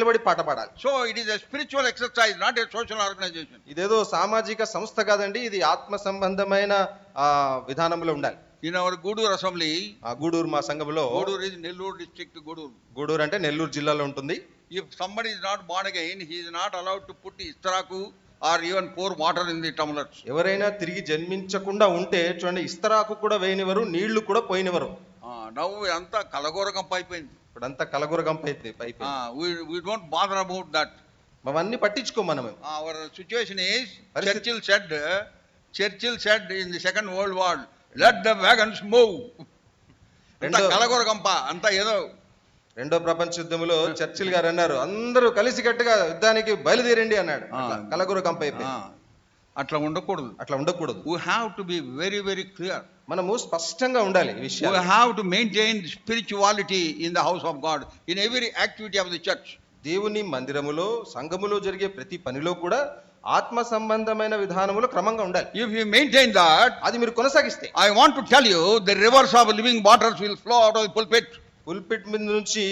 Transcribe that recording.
నిలబడి పాట పాడాలి. So it is spiritual exercise not a social organization ఇదేదో సామాజిక సంస్థ కాదండి ఇది ఆత్మ సంబంధమైన విధానంలో ఉండాలి. ఇన్ అవర్ గూడూరు అసెంబ్లీ ఆ గూడూరు మా సంఘంలో గూడూరు ఇస్ నెల్లూరు డిస్ట్రిక్ట్ గూడూరు గూడూరు అంటే నెల్లూరు జిల్లాలో ఉంటుంది. If somebody is not born again he is not allowed to put ఇస్తరాకు or even pour water in the tumblers ఎవరైనా తిరిగి జన్మించకుండా ఉంటే చూడండి ఇస్తరాకు కూడా వేయనివరు నీళ్ళు కూడా పోయినవరు నవ్వు అంతా కలగోరకం పైపోయింది ఇప్పుడంతా కలగురగంప అయిపోయి అయిపోయింది Uh, we, we don't bother about that. అవన్నీ పట్టించుకో మనం Our situation is, పరిస్థితి- Churchill said, Churchill said in the Second World War, let the wagons move. అంతా రెండో- కలగోరకంప అంతా ఏదో రెండో ప్రపంచ యుద్ధంలో చర్చిల్ గారు అన్నారు అందరూ కలిసి కట్టుగా యుద్ధానికి బయలుదేరండి అన్నాడు ఆ. కలగురగంప అయిపోయి ఆ, అట్లా ఉండకూడదు. అట్లా ఉండకూడదు. We have to be very very clear మనము స్పష్టంగా ఉండాలి ఈ వీ విషయాలు have to maintain spirituality in the house of God in every activity of the church దేవుని మందిరములో సంఘములో జరిగే ప్రతి పనిలో కూడా ఆత్మ సంబంధమైన విధానములో క్రమంగా ఉండాలి. ఇఫ్ యూ మెయింటైన్ దట్ అది మీరు కొనసాగిస్తే. I want to tell you the rivers of living waters will flow out of the pulpit pulpit మీద నుంచి